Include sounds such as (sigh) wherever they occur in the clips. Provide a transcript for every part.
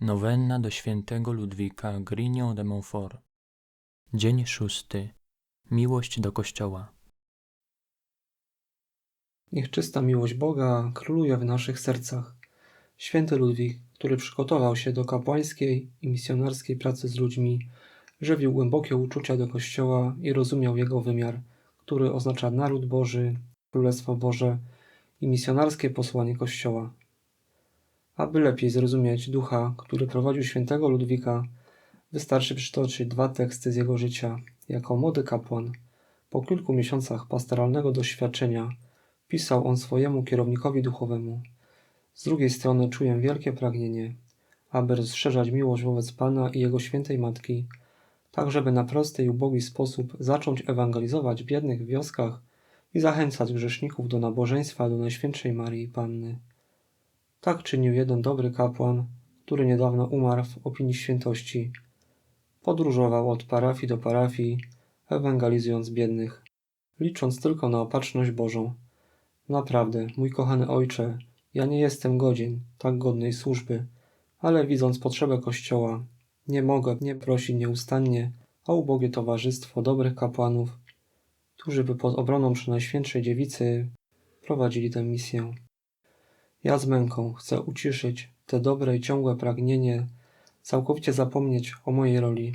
Nowenna do świętego Ludwika Grignon de Montfort. Dzień szósty. Miłość do Kościoła. Niech czysta miłość Boga króluje w naszych sercach. Święty Ludwik, który przygotował się do kapłańskiej i misjonarskiej pracy z ludźmi, żywił głębokie uczucia do Kościoła i rozumiał jego wymiar, który oznacza naród Boży, Królestwo Boże i misjonarskie posłanie Kościoła. Aby lepiej zrozumieć ducha, który prowadził świętego Ludwika, wystarczy przytoczyć dwa teksty z jego życia. Jako młody kapłan, po kilku miesiącach pastoralnego doświadczenia, pisał on swojemu kierownikowi duchowemu. Z drugiej strony czuję wielkie pragnienie, aby rozszerzać miłość wobec Pana i Jego świętej Matki, tak żeby na prosty i ubogi sposób zacząć ewangelizować w biednych wioskach i zachęcać grzeszników do nabożeństwa do Najświętszej Marii Panny. Tak czynił jeden dobry kapłan, który niedawno umarł w opinii świętości. Podróżował od parafii do parafii, ewangelizując biednych, licząc tylko na opatrzność Bożą. Naprawdę, mój kochany ojcze, ja nie jestem godzien tak godnej służby, ale widząc potrzebę Kościoła, nie mogę nie prosić nieustannie o ubogie towarzystwo dobrych kapłanów, którzy by pod obroną Przenajświętszej Dziewicy prowadzili tę misję. Ja z męką chcę uciszyć te dobre i ciągłe pragnienie, całkowicie zapomnieć o mojej roli,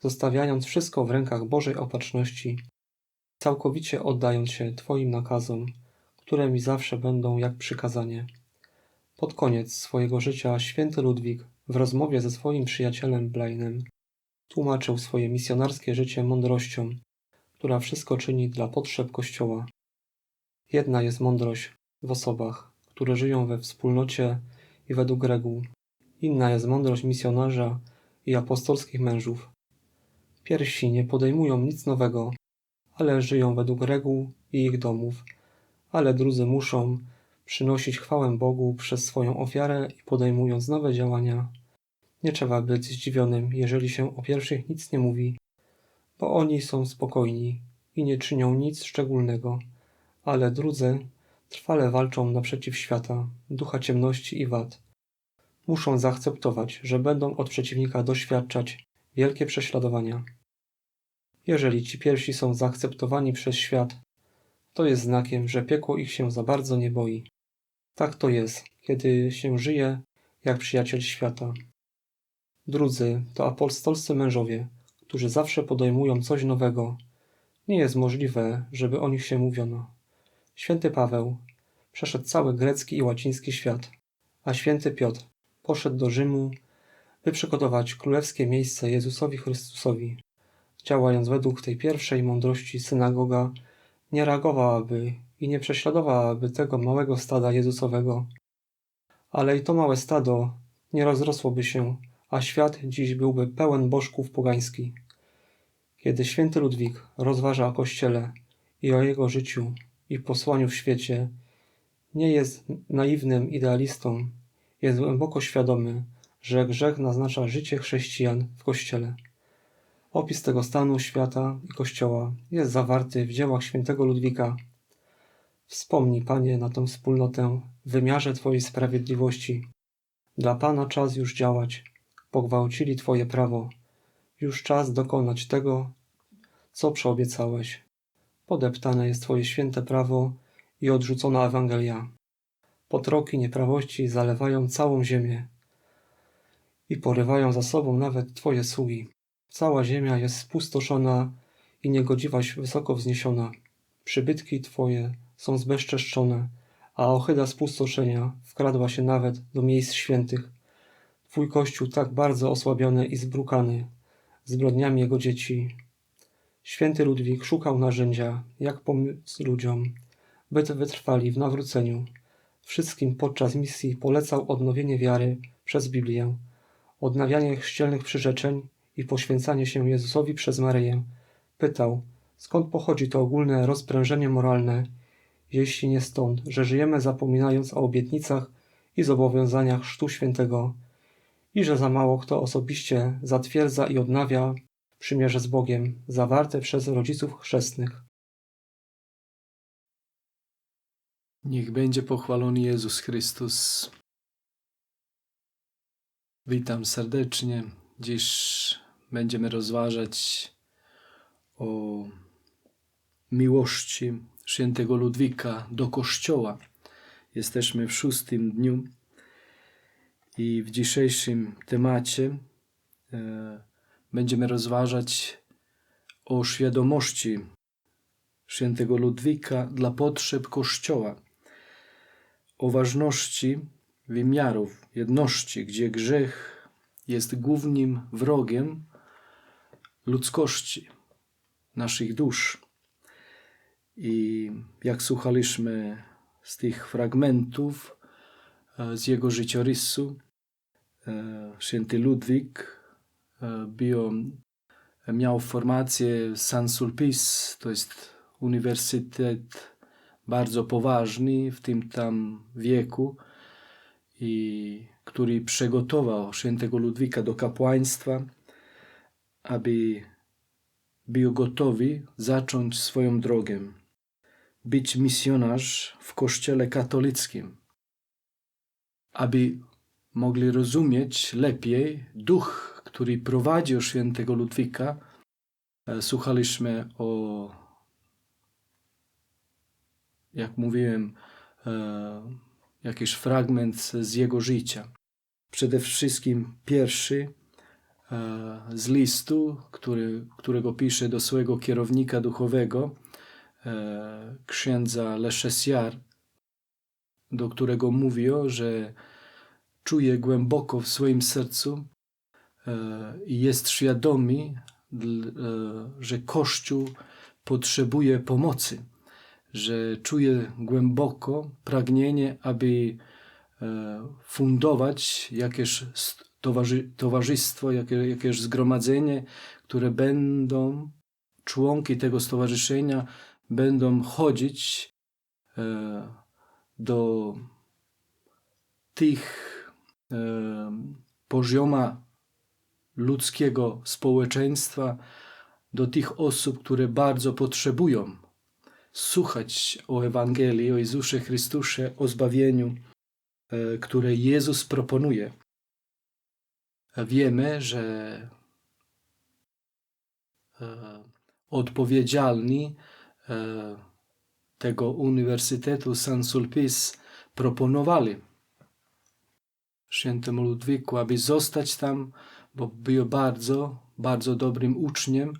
zostawiając wszystko w rękach Bożej opatrzności, całkowicie oddając się Twoim nakazom, które mi zawsze będą jak przykazanie. Pod koniec swojego życia święty Ludwik w rozmowie ze swoim przyjacielem Blainem tłumaczył swoje misjonarskie życie mądrością, która wszystko czyni dla potrzeb Kościoła. Jedna jest mądrość w osobach, które żyją we wspólnocie i według reguł. Inna jest mądrość misjonarza i apostolskich mężów. Pierwsi nie podejmują nic nowego, ale żyją według reguł i ich domów, ale drudzy muszą przynosić chwałę Bogu przez swoją ofiarę i podejmując nowe działania. Nie trzeba być zdziwionym, jeżeli się o pierwszych nic nie mówi, bo oni są spokojni i nie czynią nic szczególnego, ale drudzy trwale walczą naprzeciw świata, ducha ciemności i wad. Muszą zaakceptować, że będą od przeciwnika doświadczać wielkie prześladowania. Jeżeli ci pierwsi są zaakceptowani przez świat, to jest znakiem, że piekło ich się za bardzo nie boi. Tak to jest, kiedy się żyje jak przyjaciel świata. Drudzy to apostolscy mężowie, którzy zawsze podejmują coś nowego. Nie jest możliwe, żeby o nich się mówiono. Święty Paweł przeszedł cały grecki i łaciński świat, a święty Piotr poszedł do Rzymu, by przygotować królewskie miejsce Jezusowi Chrystusowi. Działając według tej pierwszej mądrości, synagoga nie reagowałaby i nie prześladowałaby tego małego stada Jezusowego. Ale i to małe stado nie rozrosłoby się, a świat dziś byłby pełen bożków pogańskich. Kiedy święty Ludwik rozważa o Kościele i o jego życiu i posłaniu w świecie, nie jest naiwnym idealistą, jest głęboko świadomy, że grzech naznacza życie chrześcijan w Kościele. Opis tego stanu świata i Kościoła jest zawarty w dziełach świętego Ludwika. Wspomnij, Panie, na tę wspólnotę w wymiarze Twojej sprawiedliwości. Dla Pana czas już działać. Pogwałcili Twoje prawo. Już czas dokonać tego, co przeobiecałeś. Podeptane jest Twoje święte prawo i odrzucona Ewangelia. Potroki nieprawości zalewają całą ziemię i porywają za sobą nawet Twoje sługi. Cała ziemia jest spustoszona i niegodziwaś wysoko wzniesiona. Przybytki Twoje są zbezczeszczone, a ohyda spustoszenia wkradła się nawet do miejsc świętych. Twój Kościół tak bardzo osłabiony i zbrukany, zbrodniami jego dzieci. Święty Ludwik szukał narzędzia, jak pomóc ludziom, by wytrwali w nawróceniu. Wszystkim podczas misji polecał odnowienie wiary przez Biblię, odnawianie chrzcielnych przyrzeczeń i poświęcanie się Jezusowi przez Maryję. Pytał, skąd pochodzi to ogólne rozprężenie moralne, jeśli nie stąd, że żyjemy zapominając o obietnicach i zobowiązaniach Chrztu Świętego i że za mało kto osobiście zatwierdza i odnawia przymierze z Bogiem zawarte przez rodziców chrzestnych. Niech będzie pochwalony Jezus Chrystus. Witam serdecznie. Dziś będziemy rozważać o miłości świętego Ludwika do Kościoła. Jesteśmy w szóstym dniu i w dzisiejszym temacie e, będziemy rozważać o świadomości świętego Ludwika dla potrzeb Kościoła, o ważności wymiarów jedności, gdzie grzech jest głównym wrogiem ludzkości, naszych dusz. I jak słuchaliśmy z tych fragmentów e, z jego życiorysu, e, święty Ludwik e, był, miał formację Saint-Sulpice, to jest uniwersytet bardzo poważny w tym tam wieku, i który przygotował świętego Ludwika do kapłaństwa, aby był gotowy zacząć swoją drogę, być misjonarz w kościele katolickim, aby mogli rozumieć lepiej duch, który prowadził świętego Ludwika. E, Słuchaliśmy o, jak mówiłem, e, jakiś fragment z jego życia. Przede wszystkim pierwszy e, z listu, który, którego pisze do swojego kierownika duchowego, księdza Leszesiar, do którego mówił, że czuje głęboko w swoim sercu i jest świadomy, że Kościół potrzebuje pomocy że czuję głęboko pragnienie, aby e, fundować jakieś towarzy, towarzystwo, jakieś, zgromadzenie, które będą, członki tego stowarzyszenia będą chodzić e, do tych e, pozioma ludzkiego społeczeństwa, do tych osób, które bardzo potrzebują słuchać o Ewangelii, o Jezusie Chrystusie, o zbawieniu, e, które Jezus proponuje. Wiemy, że e, odpowiedzialni e, tego Uniwersytetu Saint-Sulpice proponowali świętemu Ludwiku, aby zostać tam, bo był bardzo, bardzo dobrym uczniem,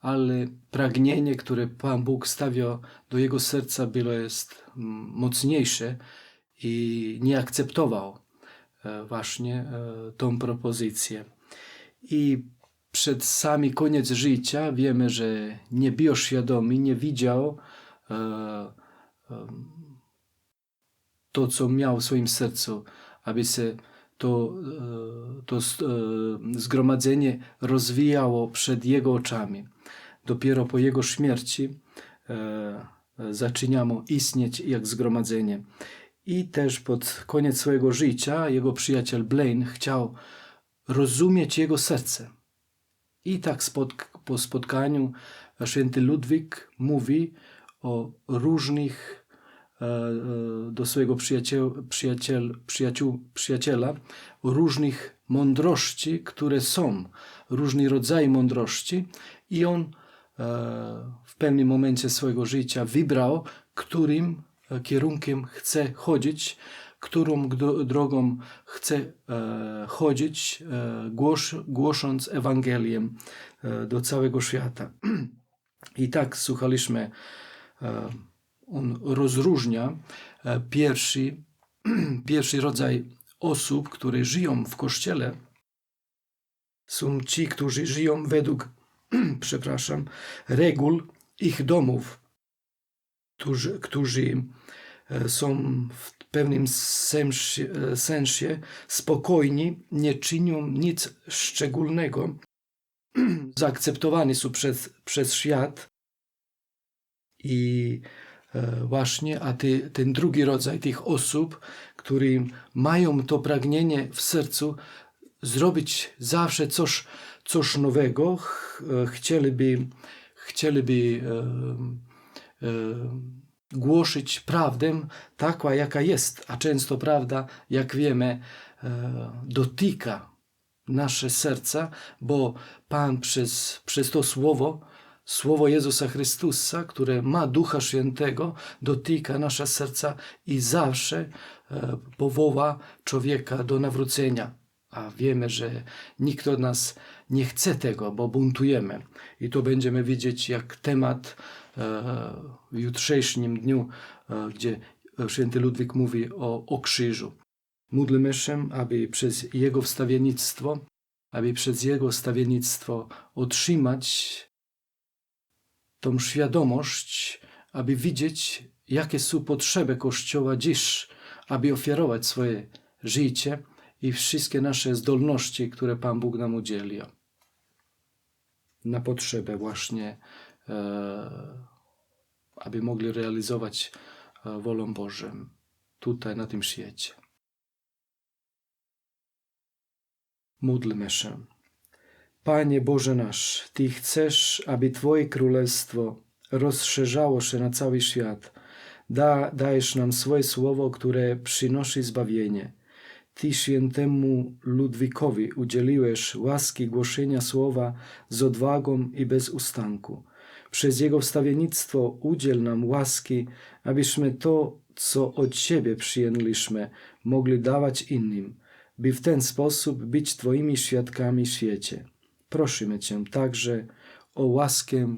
ale pragnienie, które Pan Bóg stawia do jego serca, było jest mm, mocniejsze i nie akceptował e, właśnie e, tą propozycję. I przed sami koniec życia wiemy, że nie był świadomy, nie widział e, to, co miał w swoim sercu, aby się to, to zgromadzenie rozwijało przed jego oczami dopiero po jego śmierci e, zaczynamy istnieć jak zgromadzenie. I też pod koniec swojego życia jego przyjaciel Blaine chciał rozumieć jego serce. I tak spotk po spotkaniu święty Ludwik mówi o różnych e, e, do swojego przyjaciel, przyjaciel, przyjaciół, przyjaciela różnych mądrości, które są, różny rodzaj mądrości i on E, w pewnym momencie swojego życia wybrał, którym e, kierunkiem chce chodzić, którą drogą chce e, chodzić, głos, głosząc Ewangelię do całego świata. (clears throat) I tak słuchaliśmy, on rozróżnia pierwszy, (clears throat) pierwszy rodzaj osób, które żyją w Kościele, są ci, którzy żyją według (clears throat) przepraszam, reguł ich domów, którzy, którzy e, są w pewnym sensie, e, sensie spokojni, nie czynią nic szczególnego, (clears throat) zaakceptowani są przez, przez świat i e, właśnie, a ty, ten drugi rodzaj tych osób, którzy mają to pragnienie w sercu zrobić zawsze coś, coś nowego, e, chcieliby, chcieliby e, e, głosić prawdę taką, jaka jest, a często prawda, jak wiemy, dotyka nasze serca, bo Pan przez, przez to słowo, słowo Jezusa Chrystusa, które ma Ducha Świętego, dotyka nasze serca i zawsze e, powoła człowieka do nawrócenia. A wiemy, że nikt od nas nie chce tego, bo buntujemy. I to będziemy widzieć jak temat e, w jutrzejszym dniu, e, gdzie święty Ludwik mówi o, o krzyżu. Módlmy się, aby przez Jego wstawiennictwo, aby przez Jego wstawiennictwo otrzymać tą świadomość, aby widzieć, jakie są potrzeby Kościoła dziś, aby ofiarować swoje życie i wszystkie nasze zdolności, które Pan Bóg nam udzielił. Na potrzebę właśnie, e, aby mogli realizować e, wolę Bożą tutaj, na tym świecie. Módlmy się. Panie Boże nasz, Ty chcesz, aby Twoje królestwo rozszerzało się na cały świat. Da, dajesz nam swoje słowo, które przynosi zbawienie. Ty świętemu Ludwikowi udzieliłeś łaski głoszenia słowa z odwagą i bez ustanku. Przez jego wstawiennictwo udziel nam łaski, abyśmy to, co od Ciebie przyjęliśmy, mogli dawać innym, by w ten sposób być Twoimi świadkami w świecie. Prosimy Cię także o łaskę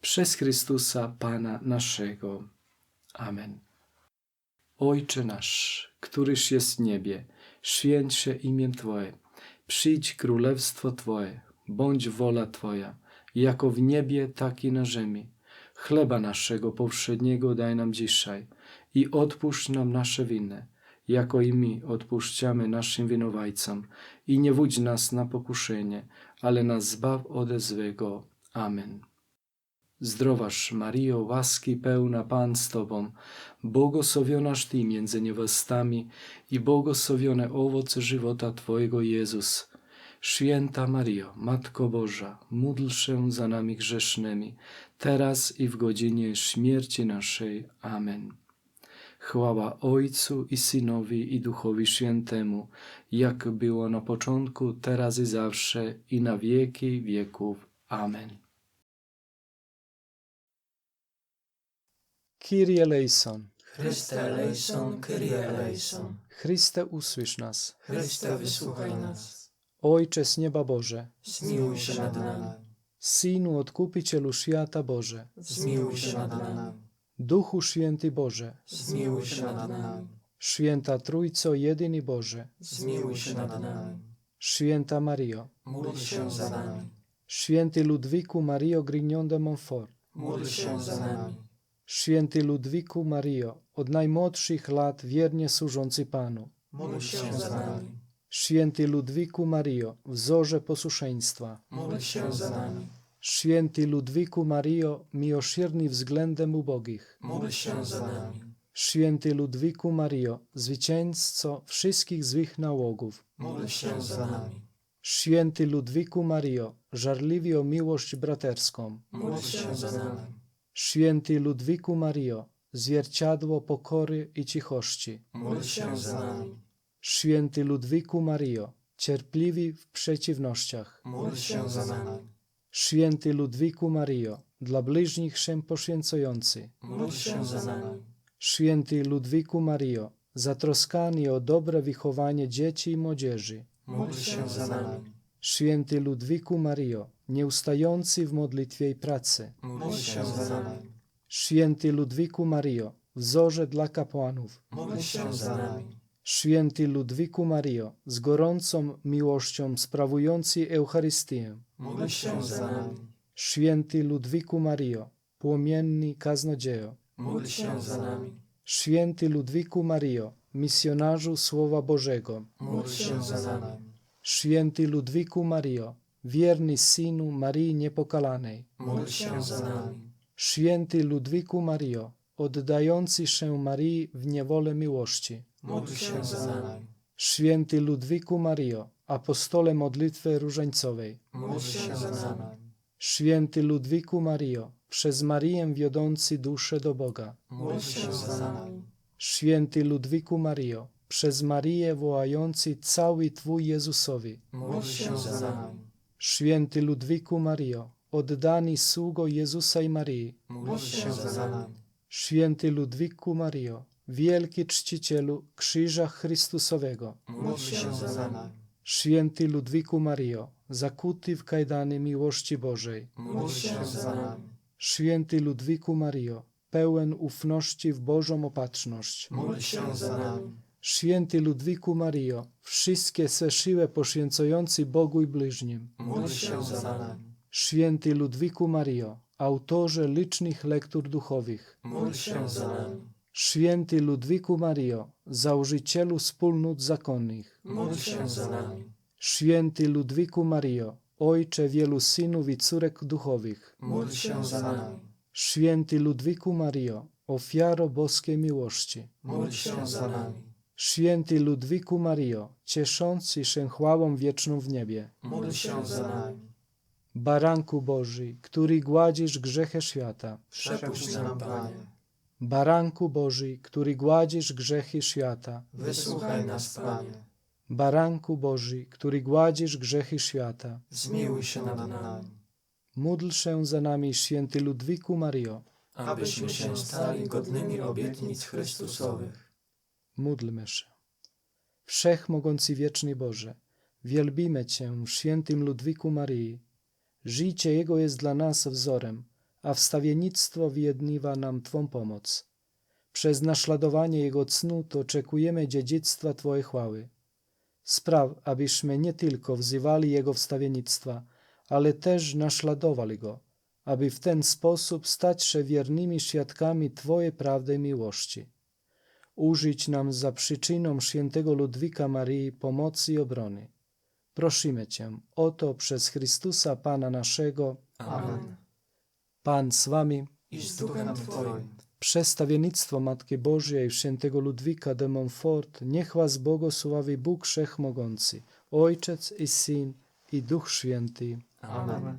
przez Chrystusa Pana naszego. Amen. Ojcze nasz, któryś jest w niebie, święć się imię Twoje, przyjdź królestwo Twoje, bądź wola Twoja, jako w niebie, tak i na ziemi. Chleba naszego powszedniego daj nam dzisiaj i odpuść nam nasze winy, jako i my odpuszczamy naszym winowajcom. I nie wódź nas na pokuszenie, ale nas zbaw ode złego. Amen. Zdrowaś Mario, łaski pełna Pan z Tobą, błogosławionaś Ty między niewiastami i błogosławiony owoc żywota Twojego Jezus. Święta Mario, Matko Boża, módl się za nami grzesznymi, teraz i w godzinie śmierci naszej. Amen. Chwała Ojcu i Synowi i Duchowi Świętemu, jak było na początku, teraz i zawsze, i na wieki wieków. Amen. Kyrie eleison, Chryste eleison, Kyrie eleison. Chryste usłysz nas. Chryste wysłuchaj nas. Ojcze z nieba Boże, Zmiłuj się nad nami. Synu Odkupicielu świata Boże, Zmiłuj się nad nami. Duchu Święty Boże, Zmiłuj się nad nami. Święta Trójco Jedyny Boże, Zmiłuj się nad nami. Święta Mario, Módl się za nami. Święty Ludwiku Mario Grignon de Montfort, Módl się za nami. Święty Ludwiku Mario, od najmłodszych lat wiernie służący Panu, Módl się za nami. Święty Ludwiku Mario, wzorze posłuszeństwa, Módl się za nami. Święty Ludwiku Mario, miłosierny względem ubogich, Módl się za nami. Święty Ludwiku Mario, zwycięzco wszystkich złych nałogów, Módl się za nami. Święty Ludwiku Mario, żarliwy o miłość braterską, Módl się za nami. Święty Ludwiku Mario, zwierciadło pokory i cichości, Módl się za nami. Święty Ludwiku Mario, cierpliwy w przeciwnościach, Módl się za nami. Święty Ludwiku Mario, dla bliźnich się poświęcający, Módl się za nami. Święty Ludwiku Mario, zatroskany o dobre wychowanie dzieci i młodzieży, Módl się za nami. Święty Ludwiku Mario, nieustający w modlitwie i pracy, Módl się za nami. Święty Ludwiku Mario, wzorze dla kapłanów, Módl się za nami. Święty Ludwiku Mario, z gorącą miłością sprawujący Eucharystię, Módl się za nami. Święty Ludwiku Mario, płomienny kaznodziejo, Módl się za nami. Święty Ludwiku Mario, misjonarzu Słowa Bożego, Módl się za nami. Święty Ludwiku Mario, wierny synu Marii Niepokalanej, Módl się za nami. Święty Ludwiku Mario, oddający się Marii w niewolę miłości, Módl się za nami. Święty Ludwiku Mario, apostole modlitwy różańcowej, Módl się za nami. Święty Ludwiku Mario, przez Marię wiodący duszę do Boga, Módl się za nami. Święty Ludwiku Mario, przez Marię wołający cały Twój Jezusowi. Módl się za nami. Święty Ludwiku Mario, oddany sługo Jezusa i Marii. Módl się za nami. Święty Ludwiku Mario, wielki czcicielu Krzyża Chrystusowego. Módl się za nami. Święty Ludwiku Mario, zakuty w kajdany miłości Bożej. Módl się za nami. Święty Ludwiku Mario, pełen ufności w Bożą opatrzność. Módl się za nami. Święty Ludwiku Mario, wszystkie swe siły poświęcający Bogu i bliźnim. Módl się za nami. Święty Ludwiku Mario, autorze licznych lektur duchowych. Módl się za nami. Święty Ludwiku Mario, założycielu wspólnot zakonnych. Módl się za nami. Święty Ludwiku Mario, ojcze wielu synów i córek duchowych. Módl się za nami. Święty Ludwiku Mario, ofiaro boskiej miłości. Módl się za nami. Święty Ludwiku Mario, cieszący się chwałą wieczną w niebie. Módl się za nami. Baranku Boży, który gładzisz grzechy świata. Przepuść nam, Panie. Baranku Boży, który gładzisz grzechy świata. Wysłuchaj nas, Panie. Baranku Boży, który gładzisz grzechy świata. Zmiłuj się nad nami. Módl się za nami, święty Ludwiku Mario. Abyśmy się stali godnymi obietnic Chrystusowych. Módlmy się. Wszechmogący wieczny Boże, wielbimy Cię świętym Ludwiku Marii. Życie Jego jest dla nas wzorem, a wstawiennictwo wyjedniwa nam Twą pomoc. Przez naśladowanie Jego cnót oczekujemy dziedzictwa Twojej chwały. Spraw, abyśmy nie tylko wzywali Jego wstawiennictwa, ale też naśladowali Go, aby w ten sposób stać się wiernymi świadkami Twojej prawdy i miłości użyć nam za przyczyną świętego Ludwika Marii pomocy i obrony. Prosimy Cię o to przez Chrystusa Pana naszego. Amen. Pan z Wami, I z duchem Twoim. przestawiennictwo Matki Bożej świętego Ludwika de Montfort, niech Was błogosławi Bóg Wszechmogący, Ojciec i Syn i Duch Święty. Amen.